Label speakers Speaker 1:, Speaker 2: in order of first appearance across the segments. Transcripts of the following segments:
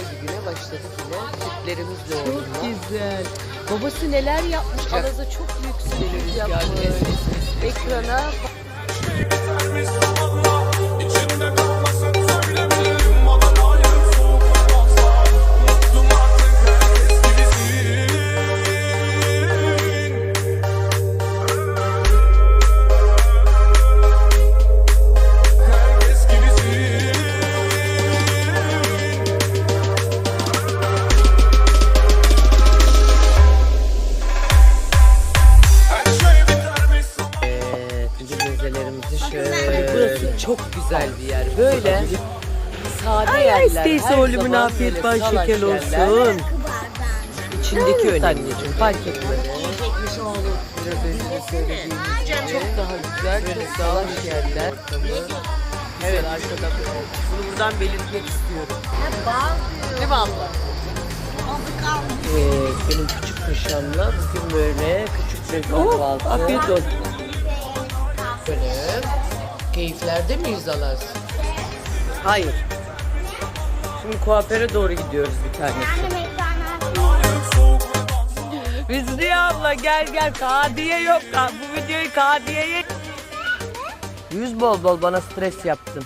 Speaker 1: güzel bir güne başladık yine. Sütlerimizle
Speaker 2: Çok güzel. Babası neler yapmış? Alaza çok büyük
Speaker 1: Rüzgar
Speaker 2: yapmış. Ekrana
Speaker 1: şimdi mezelerimizi şöyle.
Speaker 2: burası çok güzel bir yer. Böyle
Speaker 1: sade
Speaker 2: Ay
Speaker 1: yerler.
Speaker 2: isteyse oğlumun afiyet bal şeker olsun.
Speaker 1: İçindeki önemli.
Speaker 2: anneciğim fark etmez.
Speaker 1: Biraz önce söylediğimiz gibi.
Speaker 2: Çok daha güzel, çok daha
Speaker 1: yerler.
Speaker 2: Evet arkada bunu buradan belirtmek istiyorum. Değil mi abla?
Speaker 1: Evet, benim küçük paşamla bugün böyle küçük bir
Speaker 2: Oh,
Speaker 1: kahvaltı.
Speaker 2: afiyet olsun.
Speaker 1: Böyle. Keyiflerde miyiz Alaz?
Speaker 2: Hayır. Şimdi kuaföre doğru gidiyoruz bir tanesi. Hüsniye abla gel gel Kadiye yok. Bu videoyu Kadiye'ye... Yüz bol bol bana stres yaptın.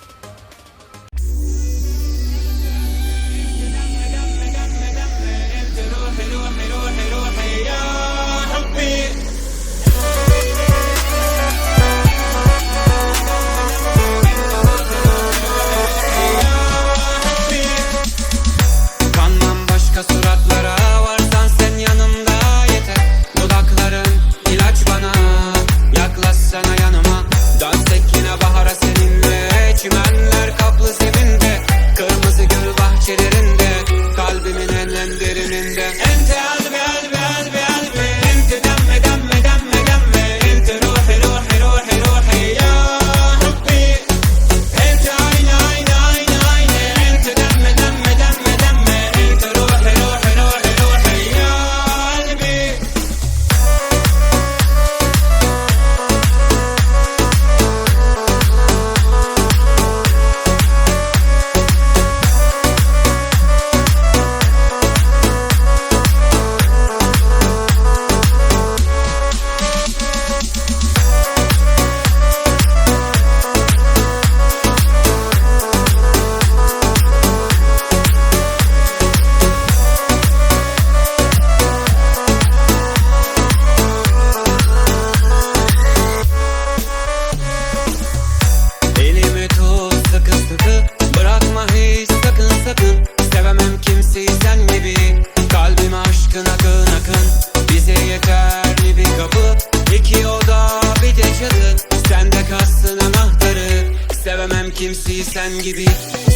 Speaker 3: kimseyi sen gidip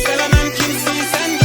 Speaker 3: Sevemem kimseyi sen gidip